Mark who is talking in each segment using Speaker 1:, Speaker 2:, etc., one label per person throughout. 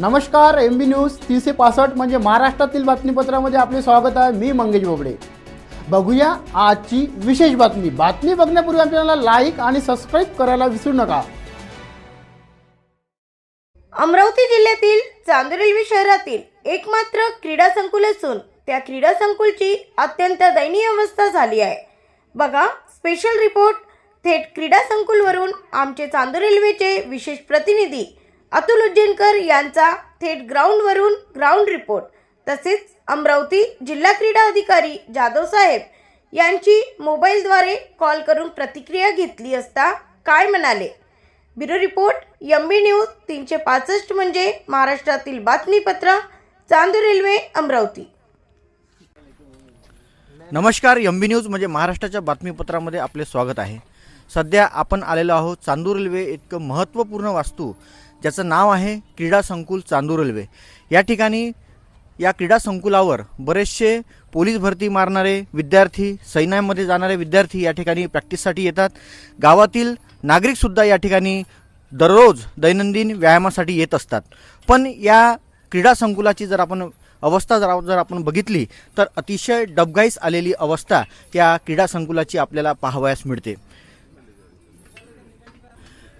Speaker 1: नमस्कार M B news तीनशे पासष्ट म्हणजे महाराष्ट्रातील बातमीपत्रामध्ये आपले स्वागत आहे. मी मंगेश बोबडे. बघूया आजची विशेष बातमी. बातमी बघण्यापूर्वी आपल्याला लाईक आणि सबस्क्राईब करायला विसरू नका.
Speaker 2: अमरावती जिल्ह्यातील चांदूर रेल्वे शहरातील एकमात्र क्रीडा संकुल असून त्या क्रीडा संकुलची अत्यंत दयनीय अवस्था झाली आहे. बघा स्पेशल रिपोर्ट थेट क्रीडा संकुलवरून आमचे चांदूर रेल्वेचे विशेष प्रतिनिधी अतुल उज्जैनकर यांचा थेट ग्राउंडवरून ग्राउंड रिपोर्ट तसेच अमरावती जिल्हा क्रीडा अधिकारी जाधव साहेब यांची मोबाईलद्वारे कॉल करून प्रतिक्रिया घेतली असता काय म्हणाले? ब्युरो रिपोर्ट एमबी न्यूज तीनशे पासष्ट म्हणजे महाराष्ट्रातील बातमीपत्र चांदूर रेल्वे अमरावती.
Speaker 3: नमस्कार एम बी न्यूज म्हणजे महाराष्ट्राच्या बातमीपत्रामध्ये आपले स्वागत आहे. सध्या आपण आलेलो आहोत चांदूर रेल्वे इतकं महत्त्वपूर्ण वास्तू ज्याचं नाव आहे क्रीडा संकुल चांदूर रेल्वे. या ठिकाणी या क्रीडा संकुलावर बरेचसे पोलीस भरती मारणारे विद्यार्थी सैन्यामध्ये जाणारे विद्यार्थी या ठिकाणी प्रॅक्टिससाठी येतात. गावातील नागरिकसुद्धा या ठिकाणी दररोज दैनंदिन व्यायामासाठी येत असतात. पण या क्रीडा संकुलाची जर आपण अवस्था जर जर आपण बघितली तर अतिशय डबघाईस आलेली अवस्था या क्रीडा संकुलाची आपल्याला पाहावयास मिळते.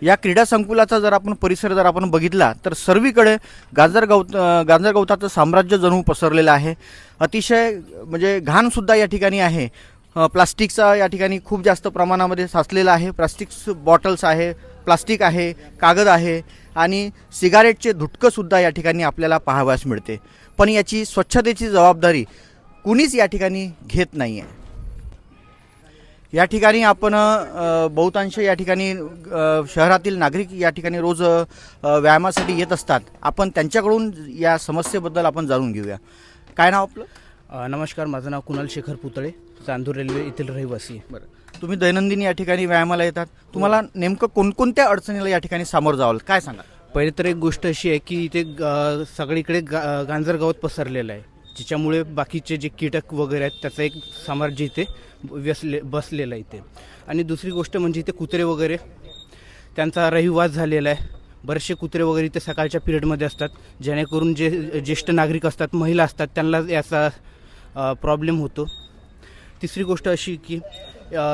Speaker 3: या क्रीडा संकुलाचा जर आपण परिसर जर आपण बघितला तर सर्वीकडे गाजर गवत गाजर गवताचं साम्राज्य जणू पसरलेलं आहे. अतिशय म्हणजे घाणसुद्धा या ठिकाणी आहे. प्लास्टिकचा या ठिकाणी खूप जास्त प्रमाणामध्ये साचलेला आहे. प्लास्टिक्स बॉटल्स आहे प्लास्टिक आहे कागद आहे आणि सिगारेटचे धुटकंसुद्धा या ठिकाणी आपल्याला पाहावयास मिळते. पण याची स्वच्छतेची जबाबदारी कुणीच या ठिकाणी घेत नाही आहे या ठिकाणी आपण बहुतांश या ठिकाणी शहरातील नागरिक या ठिकाणी रोज व्यायामासाठी येत असतात. आपण त्यांच्याकडून या समस्येबद्दल आपण जाणून घेऊया. काय नाव आपलं?
Speaker 4: नमस्कार माझं नाव कुणाल शेखर पुतळे चांदूर रेल्वे येथील रहिवासी.
Speaker 3: बरं. तुम्ही दैनंदिन या ठिकाणी व्यायामाला येतात. तुम्हाला नेमकं कोणकोणत्या अडचणीला या ठिकाणी सामोरं जावं? काय सांगा
Speaker 4: पहिले तर एक गोष्ट अशी आहे की इथे सगळीकडे गा गांजर गवत पसरलेलं आहे. ज्याच्यामुळे बाकीचे जे कीटक वगैरे आहेत त्याचं एक साम्राज्य इथे व्यसले बसलेलं आहे इथे. आणि दुसरी गोष्ट म्हणजे इथे कुत्रे वगैरे त्यांचा रहिवास झालेला आहे. बरेचसे कुत्रे वगैरे इथे सकाळच्या पिरियडमध्ये असतात जेणेकरून जे ज्येष्ठ नागरिक असतात महिला असतात त्यांना याचा प्रॉब्लेम होतो. तिसरी गोष्ट अशी की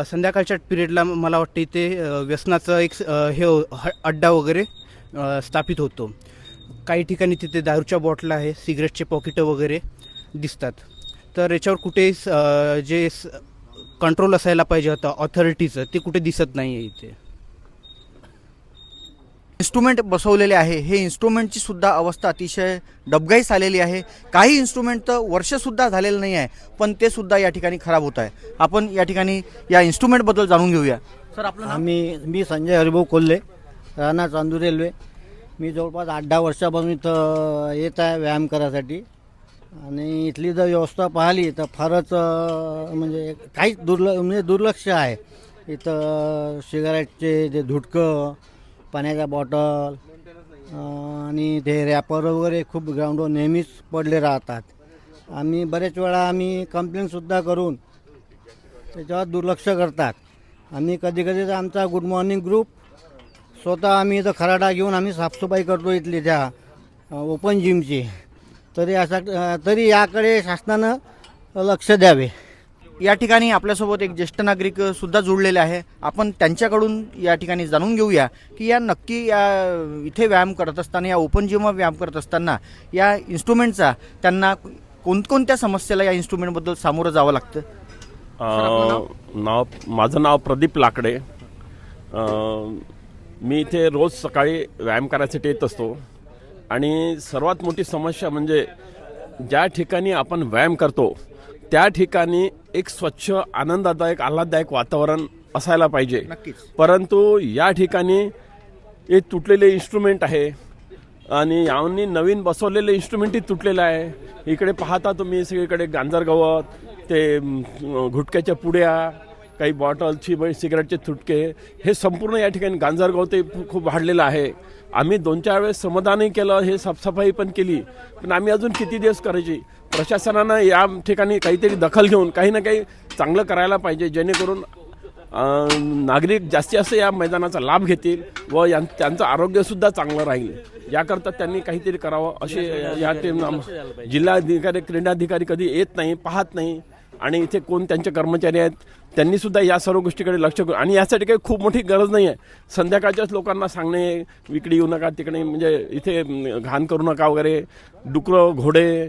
Speaker 4: संध्याकाळच्या पिरियडला मला वाटतं इथे व्यसनाचं एक हे हो-, ह- अड्डा वगैरे स्थापित होतो. काही ठिकाणी तिथे दारूच्या बॉटला आहे सिगरेटचे पॉकेटं वगैरे दिसतात. तर याच्यावर कुठे जे कंट्रोल असायला पाहिजे होतं ऑथॉरिटीचं ते कुठे दिसत नाही आहे इथे.
Speaker 3: इन्स्ट्रुमेंट बसवलेले आहे. हे इन्स्ट्रुमेंटची सुद्धा अवस्था अतिशय डबघाईस आलेली आहे. काही इन्स्ट्रुमेंट तर वर्षसुद्धा झालेलं नाही आहे पण ते सुद्धा या ठिकाणी खराब होत आहे. आपण या ठिकाणी या इन्स्ट्रुमेंटबद्दल जाणून घेऊया. सर आपलं?
Speaker 5: आम्ही मी संजय हरिभाऊ कोल्हे राहणार चांदूर रेल्वे. मी जवळपास आठ दहा वर्षापासून इथं येत आहे व्यायाम करायसाठी. आणि इथली जर व्यवस्था पाहिली तर फारच म्हणजे काहीच दुर्ल म्हणजे दुर्लक्ष आहे. इथं सिगारेटचे जे धुटकं पाण्याच्या बॉटल आणि ते रॅपर वगैरे खूप ग्राउंडवर नेहमीच पडले राहतात. आम्ही बरेच वेळा आम्ही कंप्लेंटसुद्धा करून त्याच्यावर दुर्लक्ष करतात. आम्ही कधी कधी तर आमचा गुड मॉर्निंग ग्रुप स्वतः आम्ही इथं खराडा घेऊन आम्ही साफसफाई करतो इथली त्या ओपन जिमची तरी असा तरी याकडे शासनानं लक्ष द्यावे.
Speaker 3: या ठिकाणी आपल्यासोबत एक ज्येष्ठ नागरिक सुद्धा जोडलेले आहे. आपण त्यांच्याकडून या ठिकाणी जाणून घेऊया की या नक्की या इथे व्यायाम करत असताना या ओपन जिम व्यायाम करत असताना या इन्स्ट्रुमेंटचा त्यांना कोणकोणत्या समस्येला या इन्स्ट्रुमेंटबद्दल सामोरं जावं लागतं?
Speaker 6: नाव? माझं नाव प्रदीप लाकडे. मी इथे रोज सकाळी व्यायाम करायसाठी येत असतो. आणि सर्वात मोठी समस्या म्हणजे ज्या ठिकाणी आपण व्यायाम करतो त्या ठिकाणी एक स्वच्छ आनंददायक आल्हाददायक वातावरण असायला पाहिजे. परंतु या ठिकाणी हे तुटलेले इन्स्ट्रुमेंट आहे आणि यांनी नवीन बसवलेलं इन्स्ट्रुमेंटही तुटलेलं आहे इकडे पाहता तुम्ही सगळीकडे गांजर गवत ते म, गुटख्याच्या पुड्या काही बॉटलची म्हणजे सिगारेटचे तुटके हे संपूर्ण या ठिकाणी गांजारगाव ते खूप वाढलेलं आहे. आम्ही दोन चार वेळेस समाधानही केलं हे साफसफाई पण केली. पण आम्ही अजून किती दिवस करायची? प्रशासनानं या ठिकाणी काहीतरी दखल घेऊन काही ना काही चांगलं करायला पाहिजे जेणेकरून नागरिक जास्तीत जास्त या मैदानाचा लाभ घेतील व यां त्यांचं आरोग्यसुद्धा चांगलं राहील. याकरता त्यांनी काहीतरी करावं असे या टीम जिल्हाधिकारी क्रीडाधिकारी कधी येत नाही पाहत नाही. आणि इथे कोण त्यांचे कर्मचारी आहेत? त्यांनी सुद्धा या सर्व गोष्टीकडे लक्ष करू आणि यासाठी काही खूप मोठी गरज नाही आहे संध्याकाळच्याच लोकांना सांगणे इकडे येऊ नका तिकडे म्हणजे इथे घाण करू नका वगैरे डुकरं घोडे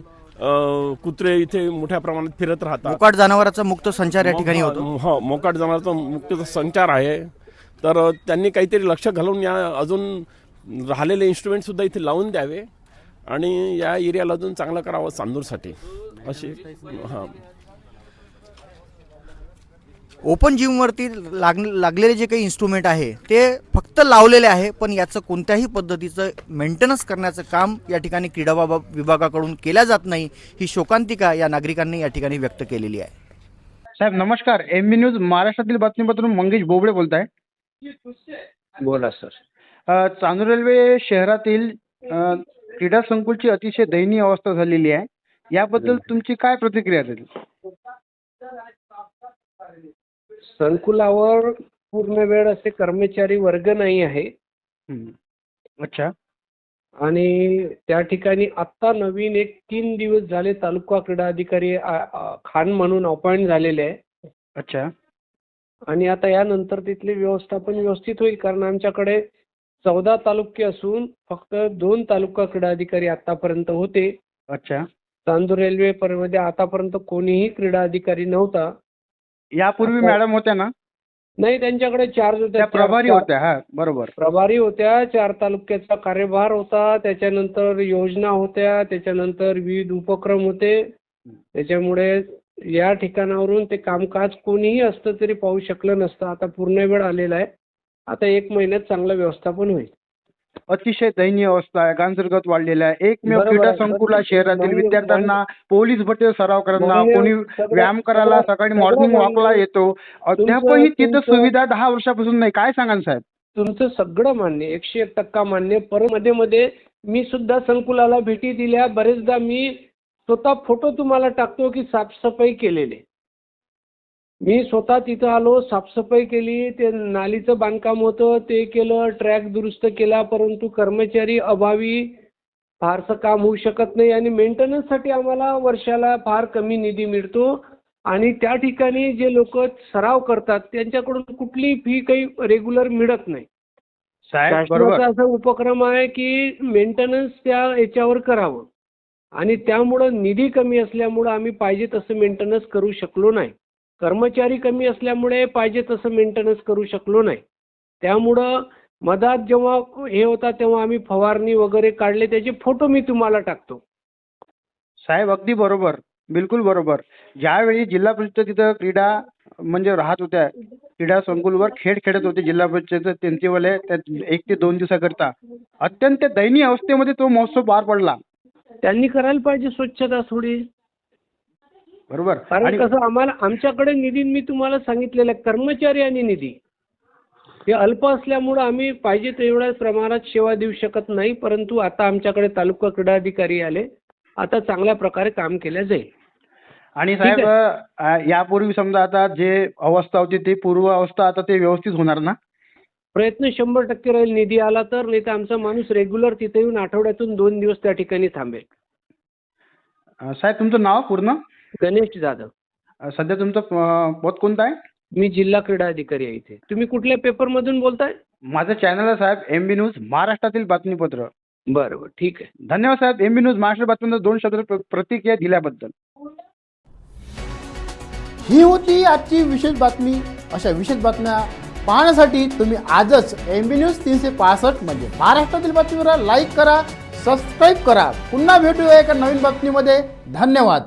Speaker 6: कुत्रे इथे मोठ्या प्रमाणात फिरत राहतात.
Speaker 3: मोकाट जनावरांचा मुक्त संचार या ठिकाणी होतो?
Speaker 6: हो मोकाट जनावरचा मुक्त संचार आहे. तर त्यांनी काहीतरी लक्ष घालून या अजून राहिलेले इन्स्ट्रुमेंट सुद्धा इथे लावून द्यावे. आणि या एरियाला अजून चांगलं करावं चांदूरसाठी अशी हां.
Speaker 3: ओपन जिमवरती लाग लागलेले जे काही इन्स्ट्रुमेंट आहे ते फक्त लावलेले आहे पण याचं कोणत्याही पद्धतीचं मेंटेनन्स करण्याचं काम या ठिकाणी क्रीडा बाबा विभागाकडून केल्या जात नाही ही शोकांतिका या नागरिकांनी या ठिकाणी व्यक्त केलेली आहे.
Speaker 1: साहेब नमस्कार. एम बी न्यूज महाराष्ट्रातील बातमीपत्र मंगेश बोबडे बोलताय.
Speaker 7: बोला सर.
Speaker 1: अ, चांदूर रेल्वे शहरातील क्रीडा संकुलची अतिशय दयनीय अवस्था झालेली आहे. याबद्दल तुमची काय प्रतिक्रिया असेल
Speaker 7: संकुलावर पूर्ण वेळ असे कर्मचारी वर्ग नाही आहे.
Speaker 1: अच्छा.
Speaker 7: आणि त्या ठिकाणी आत्ता नवीन एक तीन दिवस झाले तालुका क्रीडा अधिकारी आ- आ- खान म्हणून अपॉइंट झालेले आहे.
Speaker 1: अच्छा.
Speaker 7: आणि आता यानंतर तिथले व्यवस्थापन व्यवस्थित होईल कारण आमच्याकडे चौदा तालुके असून फक्त दोन तालुका क्रीडा अधिकारी आतापर्यंत होते.
Speaker 1: अच्छा.
Speaker 7: चांदूर रेल्वे मध्ये आतापर्यंत कोणीही क्रीडा अधिकारी नव्हता.
Speaker 1: यापूर्वी मॅडम होत्या ना?
Speaker 7: नाही त्यांच्याकडे चार्ज होते.
Speaker 1: त्या प्रभारी होत्या हा बरोबर.
Speaker 7: प्रभारी होत्या चार तालुक्याचा कार्यभार होता त्याच्यानंतर योजना होत्या त्याच्यानंतर विविध उपक्रम होते. त्याच्यामुळे या ठिकाणावरून ते कामकाज कोणीही असतं तरी पाहू शकलं नसतं. आता पूर्ण वेळ आलेला आहे. आता एक महिन्यात चांगलं व्यवस्थापन होईल.
Speaker 1: अतिशय दयनीय अवस्था आहे. गांजरगत वाढलेला आहे. एकमेव
Speaker 7: बरोबर
Speaker 1: क्रीडा
Speaker 7: आहे.
Speaker 1: संकुल आहे. शहरातील विद्यार्थ्यांना पोलीस भरती सराव
Speaker 7: मान्य-
Speaker 1: कोणी
Speaker 7: सगळं-
Speaker 1: व्यायाम करायला सकाळी मॉर्निंग
Speaker 7: मान्य.
Speaker 1: वॉकला येतो. अद्यापही तिथं
Speaker 7: तुमचं-
Speaker 1: सुविधा दहा वर्षापासून नाही. काय सांगाल साहेब?
Speaker 7: तुमचं सगळं मान्य एकशे एक टक्का मान्य. परत मध्ये मध्ये मी सुद्धा संकुलाला भेटी दिल्या. बरेचदा मी स्वतः फोटो तुम्हाला टाकतो की साफसफाई केलेले. मी स्वतः तिथं आलो साफसफाई केली ते नालीचं बांधकाम होतं ते केलं ट्रॅक दुरुस्त केला परंतु कर्मचारी अभावी फारसं काम होऊ शकत नाही आणि मेंटेनन्ससाठी आम्हाला वर्षाला फार कमी निधी मिळतो. आणि त्या ठिकाणी जे लोक सराव करतात त्यांच्याकडून कुठलीही फी काही रेग्युलर मिळत नाही.
Speaker 1: साहेब बरोबर.
Speaker 7: शासनाचा असा उपक्रम आहे की मेंटेनन्स त्या याच्यावर करावं. आणि त्यामुळं निधी कमी असल्यामुळं आम्ही पाहिजे तसं मेंटेनन्स करू शकलो नाही. कर्मचारी कमी असल्यामुळे पाहिजे तसं मेंटेनन्स करू शकलो नाही. त्यामुळं मधात जेव्हा हे होता तेव्हा आम्ही फवारणी वगैरे काढले त्याचे फोटो मी तुम्हाला टाकतो.
Speaker 1: साहेब अगदी बरोबर. बिलकुल बरोबर. ज्यावेळी जिल्हा परिषद तिथं क्रीडा म्हणजे राहत होत्या क्रीडा संकुलवर खेळ खेळत होते जिल्हा परिषद त्यांचे वाले त्या एक ते दोन दिवसाकरता. अत्यंत दयनीय अवस्थेमध्ये तो महोत्सव पार पडला.
Speaker 7: त्यांनी करायला पाहिजे स्वच्छता थोडी.
Speaker 1: बरोबर? आणि
Speaker 7: कसं आम्हाला आमच्याकडे निधी मी तुम्हाला सांगितलेलं आहे कर्मचारी आणि निधी. हे अल्प असल्यामुळं आम्ही पाहिजे तेवढ्या प्रमाणात सेवा देऊ शकत नाही परंतु आता आमच्याकडे तालुका क्रीडा अधिकारी आले. आता चांगल्या प्रकारे काम केलं जाईल.
Speaker 1: आणि साहेब यापूर्वी समजा आता जे अवस्था होती ती पूर्व अवस्था आता ते व्यवस्थित होणार ना?
Speaker 7: प्रयत्न शंभर टक्के राहील निधी आला तर नाही तर आमचा माणूस रेग्युलर तिथे येऊन आठवड्यातून दोन दिवस त्या ठिकाणी थांबेल.
Speaker 1: साहेब तुमचं नाव पूर्ण?
Speaker 7: गणेश जाधव.
Speaker 1: सध्या तुमचं पद कोणतं आहे?
Speaker 7: मी जिल्हा क्रीडा अधिकारी आहे इथे. तुम्ही कुठल्या पेपरमधून बोलताय?
Speaker 1: माझं चॅनल आहे साहेब एम बी न्यूज महाराष्ट्रातील बातमीपत्र.
Speaker 7: बरं बरं ठीक आहे.
Speaker 1: धन्यवाद साहेब एम बी न्यूज महाराष्ट्र बातमीपत्र दोन शब्द प्र- प्रतिक्रिया दिल्याबद्दल. ही होती आजची विशेष बातमी. अशा विशेष बातम्या पाहण्यासाठी तुम्ही आजच एम बी न्यूज तीनशे पासष्ट म्हणजे महाराष्ट्रातील बातमीवर लाईक करा सबस्क्राईब करा. पुन्हा भेटूया एका नवीन बातमीमध्ये. धन्यवाद.